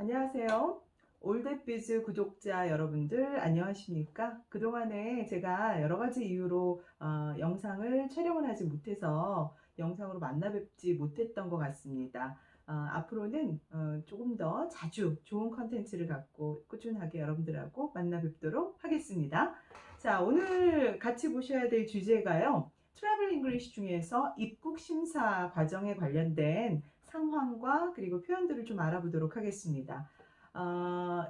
안녕하세요. 올댓비즈 구독자 여러분들 안녕하십니까? 그동안에 제가 여러 가지 이유로 어, 영상을 촬영을 하지 못해서 영상으로 만나 뵙지 못했던 것 같습니다. 어, 앞으로는 어, 조금 더 자주 좋은 컨텐츠를 갖고 꾸준하게 여러분들하고 만나 뵙도록 하겠습니다. 자, 오늘 같이 보셔야 될 주제가요. 트래블 잉글리시 중에서 입국 심사 과정에 관련된 상황과 그리고 표현들을 좀 알아보도록 하겠습니다. 어,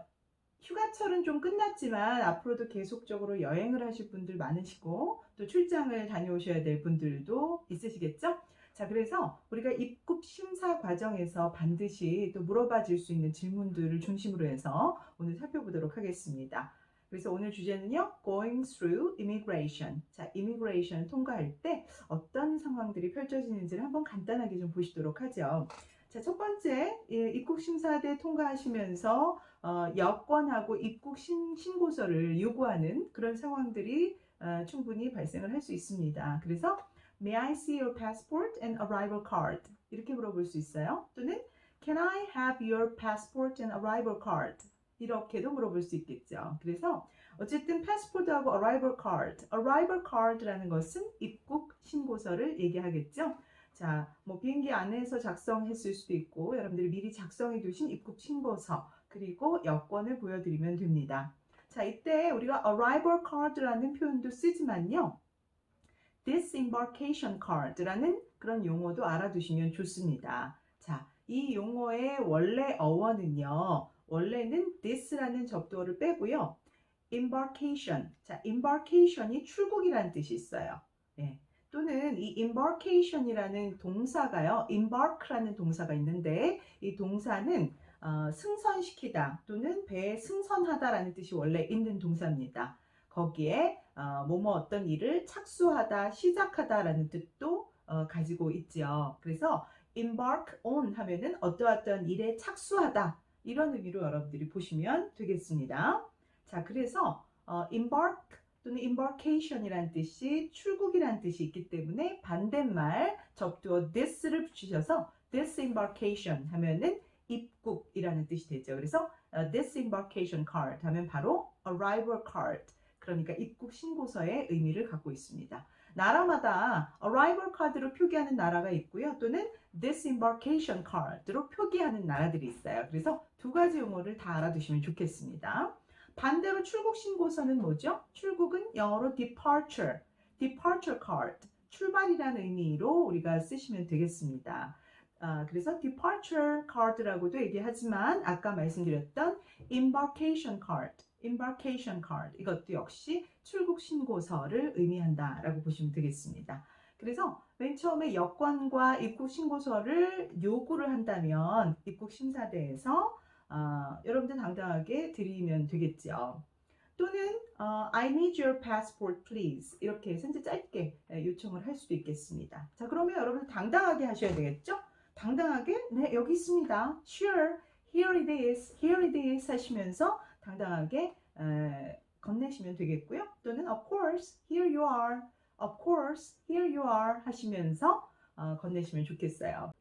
휴가철은 좀 끝났지만 앞으로도 계속적으로 여행을 하실 분들 많으시고 또 출장을 다녀오셔야 될 분들도 있으시겠죠? 자, 그래서 우리가 입국 심사 과정에서 반드시 또 물어봐 줄 수 있는 질문들을 중심으로 해서 오늘 살펴보도록 하겠습니다. 그래서 오늘 주제는요, going through immigration. 자, immigration 통과할 때 어떤 상황들이 펼쳐지는지를 한번 간단하게 좀 보시도록 하죠. 자, 첫 번째, 예, 입국 심사대 통과하시면서 어, 여권하고 입국 신, 신고서를 요구하는 그런 상황들이 어, 충분히 발생을 할 수 있습니다. 그래서 May I see your passport and arrival card? 이렇게 물어볼 수 있어요. 또는 Can I have your passport and arrival card? 이렇게도 물어볼 수 있겠죠. 그래서 어쨌든 패스포드하고 arrival card, arrival card라는 것은 입국 신고서를 얘기하겠죠. 자, 뭐 비행기 안에서 작성했을 수도 있고 여러분들이 미리 작성해 두신 입국 신고서 그리고 여권을 보여드리면 됩니다. 자, 이때 우리가 arrival card라는 표현도 쓰지만요. disembarkation card라는 그런 용어도 알아두시면 좋습니다. 자, 이 용어의 원래 어원은요. 원래는 this라는 접두어를 빼고요. embarkation. 자, embarkation이 출국이라는 뜻이 있어요. 네. 또는 이 embarkation이라는 동사가요. embark라는 동사가 있는데 이 동사는 어, 승선시키다 또는 배에 승선하다라는 뜻이 원래 있는 동사입니다. 거기에 어, 뭐뭐 어떤 일을 착수하다, 시작하다라는 뜻도 어, 가지고 있죠. 그래서 embark on 하면은 어떠어떤 일에 착수하다 이런 의미로 여러분들이 보시면 되겠습니다. 자, 그래서 어, embark 또는 embarkation이라는 뜻이 출국이라는 뜻이 있기 때문에 반대말 접두어 this를 붙이셔서 disembarkation 하면은 입국이라는 뜻이 되죠. 그래서 어, disembarkation card 하면 바로 arrival card 그러니까 입국 신고서의 의미를 갖고 있습니다. 나라마다 arrival card로 표기하는 나라가 있고요. 또는 disembarkation card로 표기하는 나라들이 있어요. 그래서 두 가지 용어를 다 알아두시면 좋겠습니다. 반대로 출국 신고서는 뭐죠? 출국은 영어로 departure, departure card, 출발이라는 의미로 우리가 쓰시면 되겠습니다. 아, 그래서 departure card라고도 얘기하지만 아까 말씀드렸던 embarkation card, embarkation card 이것도 역시 출국 신고서를 의미한다라고 보시면 되겠습니다. 그래서 맨 처음에 여권과 입국 신고서를 요구를 한다면 입국 심사대에서 어, 여러분들 당당하게 드리면 되겠죠. 또는 어, I need your passport please 이렇게 해서 짧게 요청을 할 수도 있겠습니다. 자 그러면 여러분 당당하게 하셔야 되겠죠? 당당하게 네 여기 있습니다. Sure, here it is, here it is 하시면서 당당하게 에, 건네시면 되겠고요. 또는 of course, here you are, of course, here you are 하시면서 어, 건네시면 좋겠어요.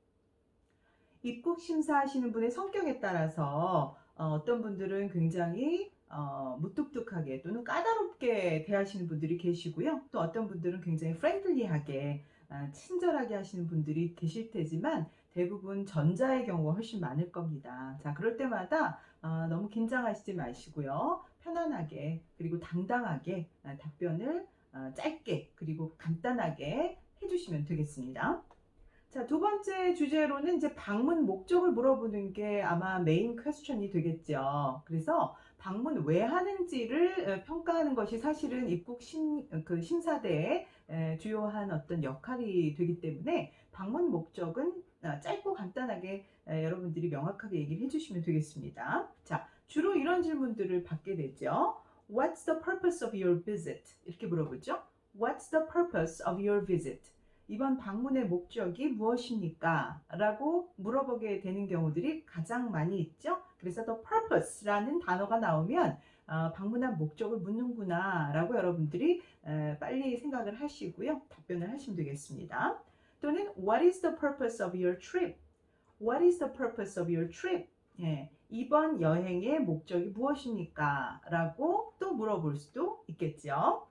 입국 심사하시는 분의 성격에 따라서 어, 떤 분들은 굉장히 어, 무뚝뚝하게 또는 까다롭게 대하시는 분들이 계시고요. 또 어떤 분들은 굉장히 프렌들리하게 아, 친절하게 하시는 분들이 계실 테지만 대부분 전자의 경우가 훨씬 많을 겁니다. 자, 그럴 때마다 어, 너무 긴장하시지 마시고요. 편안하게 그리고 당당하게 아, 답변을 어, 짧게 그리고 간단하게 해주시면 되겠습니다. 자, 두 번째 주제로는 이제 방문 목적을 물어보는 게 아마 메인 퀘스천이 되겠죠. 그래서 방문 왜 하는지를 평가하는 것이 사실은 입국 심, 그 심사대의 주요한 어떤 역할이 되기 때문에 방문 목적은 아, 짧고 간단하게 여러분들이 명확하게 얘기를 해주시면 되겠습니다. 자, 주로 이런 질문들을 받게 되죠. What's the purpose of your visit? 이렇게 물어보죠. What's the purpose of your visit? 이번 방문의 목적이 무엇입니까? 라고 물어보게 되는 경우들이 가장 많이 있죠. 그래서 the purpose라는 단어가 나오면 어, 방문한 목적을 묻는구나 라고 여러분들이 에, 빨리 생각을 하시고요. 답변을 하시면 되겠습니다. 또는 what is the purpose of your trip? What is the purpose of your trip? 예, 이번 여행의 목적이 무엇입니까? 라고 또 물어볼 수도 있겠죠.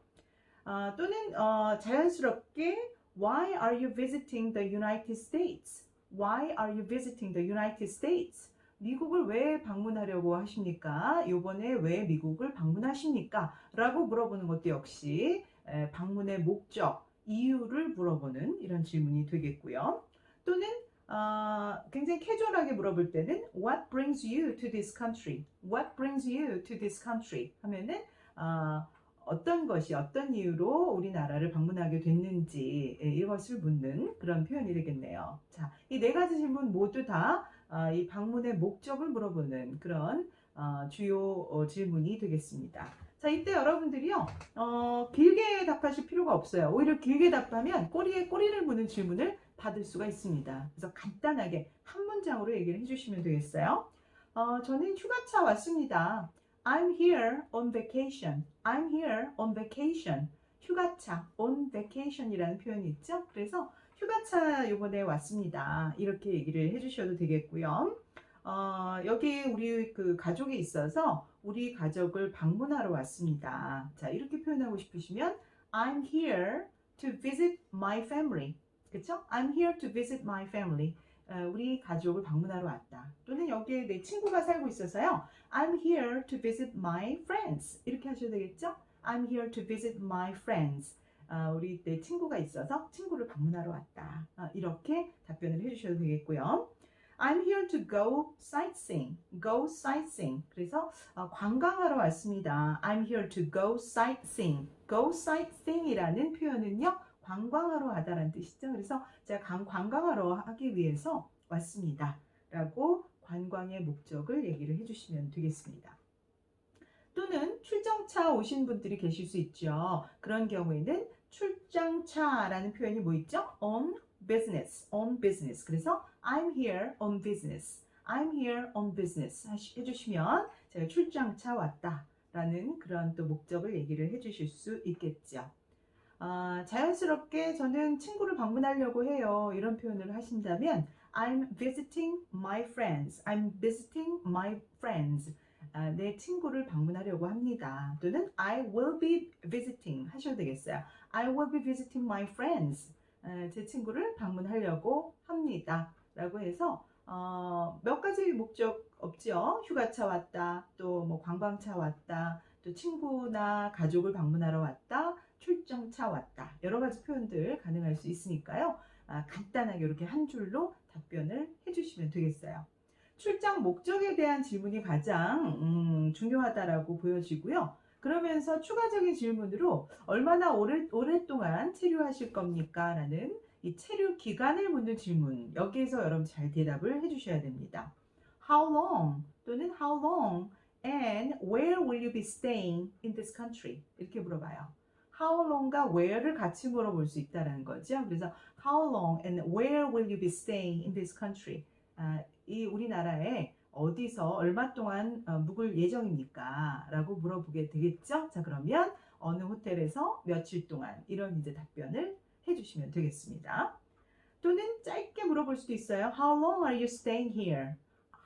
어, 또는 어, 자연스럽게 Why are you visiting the United States? Why are you visiting the United States? 미국을 왜 방문하려고 하십니까? 이번에 왜 미국을 방문하십니까? 라고 물어보는 것도 역시 에, 방문의 목적, 이유를 물어보는 이런 질문이 되겠고요. 또는 어, 굉장히 캐주얼하게 물어볼 때는 What brings you to this country? What brings you to this country? 하면은 어, 어떤 것이 어떤 이유로 우리나라를 방문하게 됐는지 예, 이것을 묻는 그런 표현이 되겠네요. 자, 이 네 가지 질문 모두 다 이 방문의 목적을 물어보는 그런 어, 주요 어, 질문이 되겠습니다. 자, 이때 여러분들이요, 어, 길게 답하실 필요가 없어요. 오히려 길게 답하면 꼬리에 꼬리를 무는 질문을 받을 수가 있습니다. 그래서 간단하게 한 문장으로 얘기를 해주시면 되겠어요. 어, 저는 휴가차 왔습니다. I'm here on vacation. I'm here on vacation. 휴가차, on vacation이라는 표현이 있죠. 그래서 휴가차 이번에 왔습니다. 이렇게 얘기를 해주셔도 되겠고요. 어, 여기 우리 그 가족이 있어서 우리 가족을 방문하러 왔습니다. 자, 이렇게 표현하고 싶으시면 I'm here to visit my family. 그쵸? I'm here to visit my family. 어, 우리 가족을 방문하러 왔다. 또는 여기에 내 친구가 살고 있어서요. I'm here to visit my friends. 이렇게 하셔도 되겠죠? I'm here to visit my friends. 아, 우리 내 친구가 있어서 친구를 방문하러 왔다. 아, 이렇게 답변을 해주셔도 되겠고요. I'm here to go sightseeing. Go sightseeing. 그래서 어, 관광하러 왔습니다. I'm here to go sightseeing. Go sightseeing이라는 표현은요. 관광하러 하다라는 뜻이죠. 그래서 제가 관- 관광하러 하기 위해서 왔습니다. 라고 관광의 목적을 얘기를 해주시면 되겠습니다. 또는 출정차 오신 분들이 계실 수 있죠. 그런 경우에는 출장차라는 표현이 뭐 있죠? on business, on business. 그래서 I'm here on business. I'm here on business 해주시면 제가 출장차 왔다 라는 그런 또 목적을 얘기를 해주실 수 있겠죠. 아, 자연스럽게 저는 친구를 방문하려고 해요. 이런 표현을 하신다면 I'm visiting my friends. I'm visiting my friends. 아, 내 친구를 방문하려고 합니다. 또는 I will be visiting 하셔도 되겠어요. I will be visiting my friends. 아, 제 친구를 방문하려고 합니다. 라고 해서 어, 몇 가지 목적 없죠. 휴가차 왔다. 또 뭐 관광차 왔다. 또 친구나 가족을 방문하러 왔다. 출장차 왔다. 여러 가지 표현들 가능할 수 있으니까요. 아, 간단하게 이렇게 한 줄로 답변을 해주시면 되겠어요. 출장 목적에 대한 질문이 가장 음, 중요하다라고 보여지고요. 그러면서 추가적인 질문으로 얼마나 오래, 오랫동안 체류하실 겁니까? 라는 이 체류 기간을 묻는 질문. 여기에서 여러분 잘 대답을 해주셔야 됩니다. How long 또는 how long and where will you be staying in this country? 이렇게 물어봐요. How long과 where를 같이 물어볼 수 있다는 거죠. 그래서 how long and where will you be staying in this country? 아, 이 우리나라에 어디서 얼마 동안 어, 묵을 예정입니까? 라고 물어보게 되겠죠? 자, 그러면 어느 호텔에서 며칠 동안 이런 이제 답변을 해주시면 되겠습니다. 또는 짧게 물어볼 수도 있어요. How long are you staying here?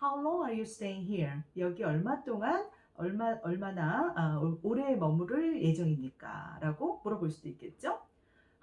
How long are you staying here? 여기 얼마 동안 얼마 얼마나 아, 오- 오래 머무를 예정입니까? 라고 물어볼 수도 있겠죠?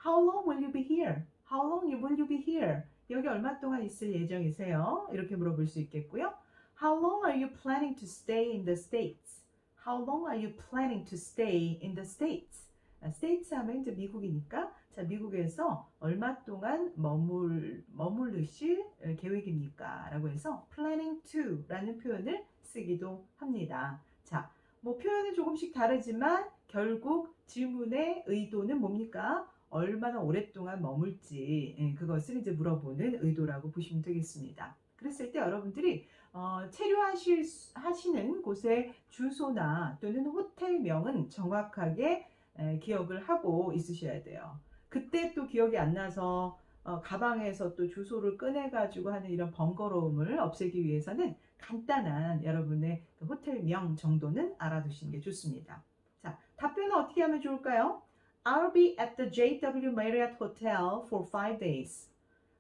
How long will you be here? How long will you be here? 여기 얼마 동안 있을 예정이세요? 이렇게 물어볼 수 있겠고요. How long are you planning to stay in the States? How long are you planning to stay in the States? 아, States 하면 이제 미국이니까 자 미국에서 얼마 동안 머물 머무르실 어, 계획입니까? 라고 해서 planning to라는 표현을 쓰기도 합니다. 자, 뭐 표현은 조금씩 다르지만 결국 질문의 의도는 뭡니까? 얼마나 오랫동안 머물지 예, 그것을 이제 물어보는 의도라고 보시면 되겠습니다. 그랬을 때 여러분들이 어, 체류하실 수- 하시는 곳의 주소나 또는 호텔명은 정확하게 에, 기억을 하고 있으셔야 돼요. 그때 또 기억이 안 나서 어, 가방에서 또 주소를 꺼내 가지고 하는 이런 번거로움을 없애기 위해서는 간단한 여러분의 그 호텔명 정도는 알아두시는 게 좋습니다. 자, 답변은 어떻게 하면 좋을까요? I'll be at the JW Marriott Hotel for five days.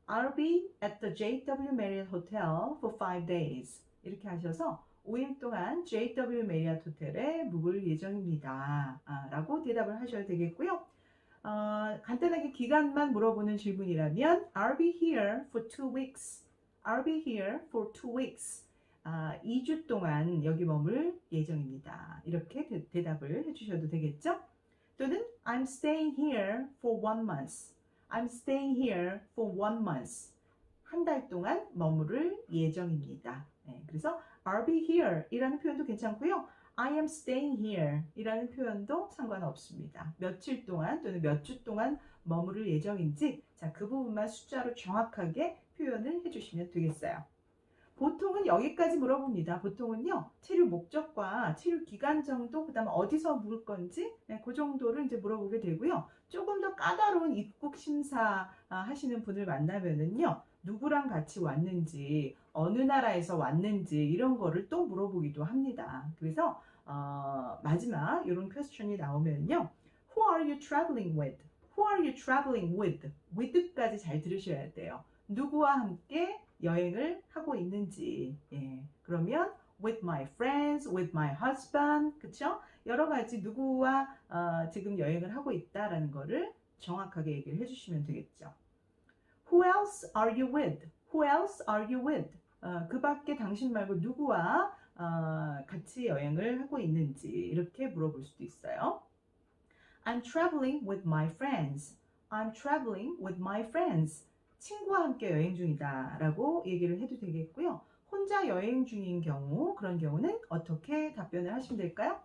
I'll be at the JW Marriott Hotel for five days. 이렇게 하셔서 5일 동안 JW 메리아트 호텔에 묵을 예정입니다. 아, 라고 대답을 하셔야 되겠고요. 어, 간단하게 기간만 물어보는 질문이라면 I'll be here for two weeks. I'll be here for two weeks. 아, 2주 동안 여기 머물 예정입니다. 이렇게 대, 답을 해주셔도 되겠죠? 또는 I'm staying here for one month. I'm staying here for one month. 한 달 동안 머무를 예정입니다. 네, 그래서 I'll be here 이라는 표현도 괜찮고요. I am staying here 이라는 표현도 상관없습니다. 며칠 동안 또는 몇 주 동안 머무를 예정인지 자, 그 부분만 숫자로 정확하게 표현을 해주시면 되겠어요. 보통은 여기까지 물어봅니다. 보통은요, 체류 목적과 체류 기간 정도, 그 다음에 어디서 묵을 건지, 네, 그 정도를 이제 물어보게 되고요. 조금 더 까다로운 입국 심사 아, 하시는 분을 만나면은요, 누구랑 같이 왔는지, 어느 나라에서 왔는지, 이런 거를 또 물어보기도 합니다. 그래서, 어, 마지막 이런 퀘스천이 나오면요, Who are you traveling with? Who are you traveling with? with까지 잘 들으셔야 돼요. 누구와 함께 여행을 하고 있는지. 예. 그러면 with my friends, with my husband, 그쵸? 여러 가지 누구와 어, 지금 여행을 하고 있다라는 거를 정확하게 얘기를 해주시면 되겠죠. Who else are you with? Who else are you with? 어, 그 밖에 당신 말고 누구와 어, 같이 여행을 하고 있는지 이렇게 물어볼 수도 있어요. I'm traveling with my friends. I'm traveling with my friends. 친구와 함께 여행 중이다 라고 얘기를 해도 되겠고요. 혼자 여행 중인 경우, 그런 경우는 어떻게 답변을 하시면 될까요?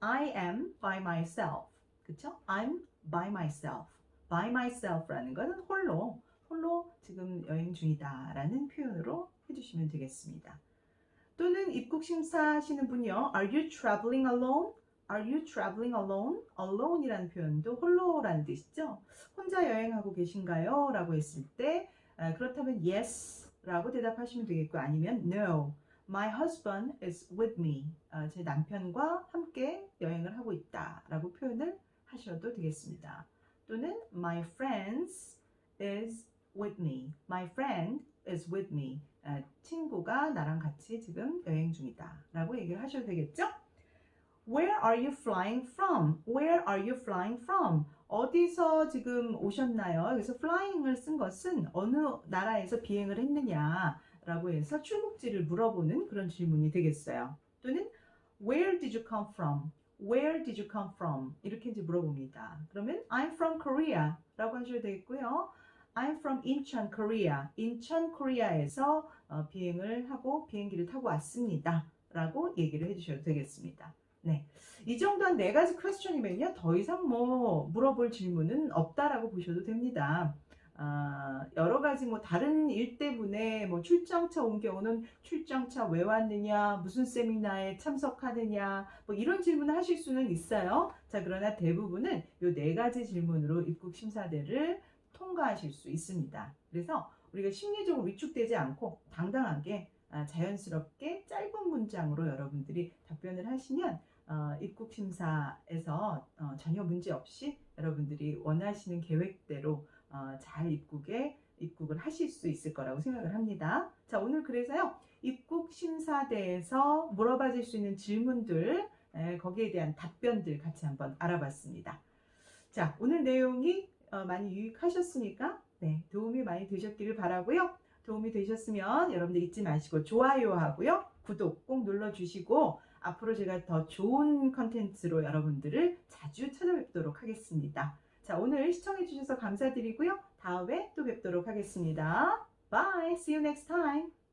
I am by myself. 그쵸? I'm by myself. by myself 라는 것은 홀로, 홀로 지금 여행 중이다 라는 표현으로 해주시면 되겠습니다. 또는 입국 심사하시는 분이요. Are you traveling alone? Are you traveling alone? alone이라는 표현도 홀로라는 뜻이죠. 혼자 여행하고 계신가요? 라고 했을 때 아, 그렇다면 yes 라고 대답하시면 되겠고 아니면 no. My husband is with me. 아, 제 남편과 함께 여행을 하고 있다 라고 표현을 하셔도 되겠습니다. 또는 my friends is with me. My friend is with me. 아, 친구가 나랑 같이 지금 여행 중이다 라고 얘기를 하셔도 되겠죠? Where are you flying from? Where are you flying from? 어디서 지금 오셨나요? 그래서 flying을 쓴 것은 어느 나라에서 비행을 했느냐 라고 해서 출국지를 물어보는 그런 질문이 되겠어요. 또는 Where did you come from? Where did you come from? 이렇게 이제 물어봅니다. 그러면 I'm from Korea 라고 하셔도 되겠고요. I'm from 인천, Korea. 인천, 코리아에서 어, 비행을 하고 비행기를 타고 왔습니다. 라고 얘기를 해주셔도 되겠습니다. 네. 이 정도 한 네 가지 퀘스천이면요. 더 이상 뭐 물어볼 질문은 없다라고 보셔도 됩니다. 아, 여러 가지 뭐 다른 일 때문에 뭐 출장차 온 경우는 출장차 왜 왔느냐, 무슨 세미나에 참석하느냐, 뭐 이런 질문을 하실 수는 있어요. 자, 그러나 대부분은 요 네 가지 질문으로 입국 심사대를 통과하실 수 있습니다. 그래서 우리가 심리적으로 위축되지 않고 당당하게 아, 자연스럽게 짧은 문장으로 여러분들이 답변을 하시면 어, 입국 심사에서 어, 전혀 문제 없이 여러분들이 원하시는 계획대로 어, 잘 입국에 입국을 하실 수 있을 거라고 생각을 합니다. 자, 오늘 그래서요. 입국 심사대에서 물어봐질 수 있는 질문들 에, 거기에 대한 답변들 같이 한번 알아봤습니다. 자, 오늘 내용이 어, 많이 유익하셨으니까 네, 도움이 많이 되셨기를 바라고요. 도움이 되셨으면 여러분들 잊지 마시고 좋아요 하고요. 구독 꼭 눌러주시고 앞으로 제가 더 좋은 컨텐츠로 여러분들을 자주 찾아뵙도록 하겠습니다. 자, 오늘 시청해주셔서 감사드리고요. 다음에 또 뵙도록 하겠습니다. Bye. See you next time.